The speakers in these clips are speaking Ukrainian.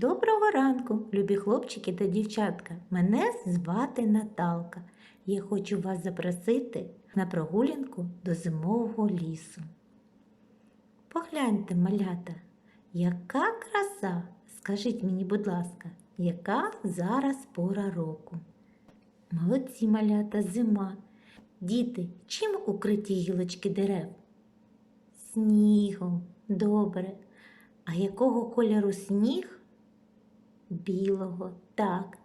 Доброго ранку, любі хлопчики та дівчатка. Мене звати Наталка. Я хочу вас запросити на прогулянку до зимового лісу. Погляньте, малята, яка краса! Скажіть мені, будь ласка, яка зараз пора року? Молодці малята, зима. Діти, чим укриті гілочки дерев? Снігом, добре. А якого кольору сніг? Білого, так.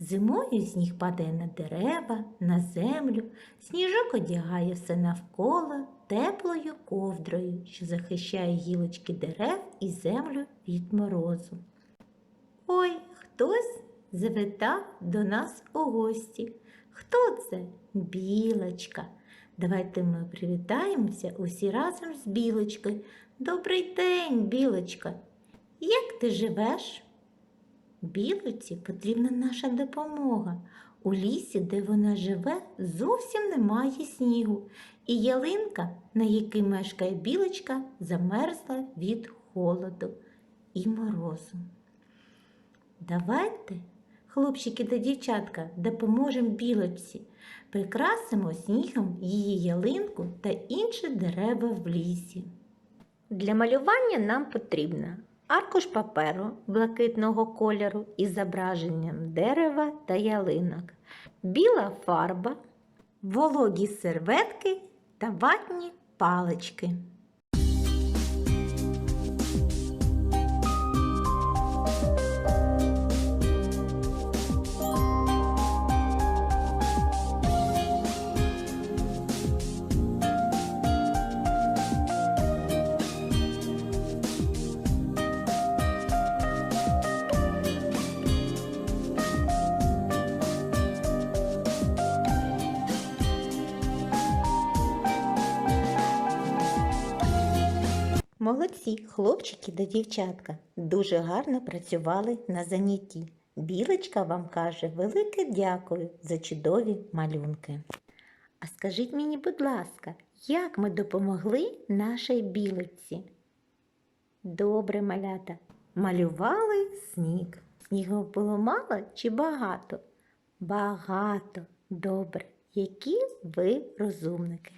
Зимою сніг падає на дерева, на землю, сніжок одягає все навколо теплою ковдрою, що захищає гілочки дерев і землю від морозу. Ой, хтось завітав до нас у гості. Хто це? Білочка. Давайте ми привітаємося усі разом з білочкою. Добрий день, білочка. Як ти живеш? Білоці потрібна наша допомога. У лісі, де вона живе, зовсім немає снігу, і ялинка, на якій мешкає білочка, замерзла від холоду і морозу. Давайте, хлопчики та дівчатка, допоможемо білочці, прикрасимо снігом її ялинку та інші дерева в лісі. Для малювання нам потрібно аркуш паперу блакитного кольору із зображенням дерева та ялинок, біла фарба, вологі серветки та ватні палички. Молодці, хлопчики та дівчатка, дуже гарно працювали на занятті. Білочка вам каже велике дякую за чудові малюнки. А скажіть мені, будь ласка, як ми допомогли нашій білочці? Добре, малята. Малювали сніг. Снігу було мало чи багато? Багато. Добре. Які ви розумники.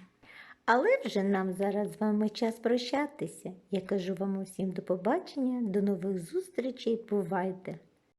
Але вже нам зараз з вами час прощатися. Я кажу вам усім до побачення, до нових зустрічей. Бувайте!